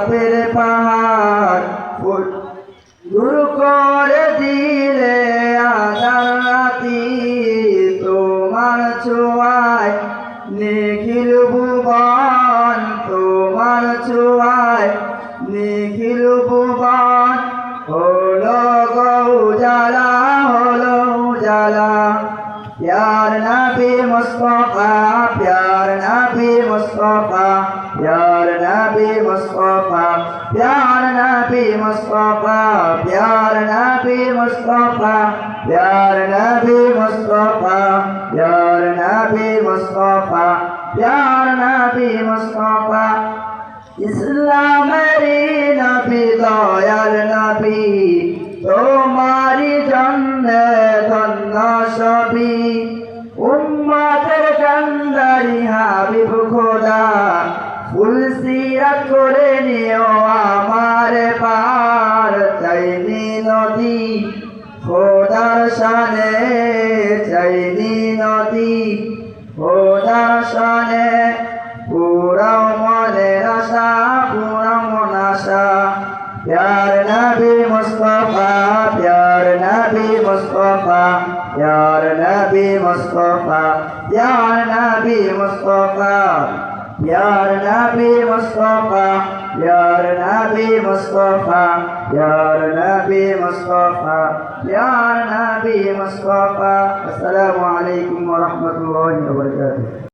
পাপের পাহাড় দূর করে দিলে রাতি তোমার নিখিল प्यार नबी मुस्तफा प्यार नबी मुस्तफा प्यार नबी मुस्तफा प्यार नबी मुस्तफा प्यार नबी मुस्तफा प्यार नबी मुस्तफा प्यार नबी मुस्तफा प्यार नबी मुस्तफा इस्लाम नबी दयाल नबी সবই উম্মাতের কান্দারি হাবিব খোদা, ফুল সিরাত করে নিও আমার পার চাইনি নদী, খোদার সানে চাইনি प्यार नबी मुस्तफा प्यार नबी मुस्तफा प्यार नबी मुस्तफा प्यार नबी मुस्तफा प्यार नबी मुस्तफा प्यार नबी मुस्तफा प्यार नबी मुस्तफा प्यार नबी मुस्तफा अस्सलाम वालेकुम व रहमतुल्लाहि व बरकातुहू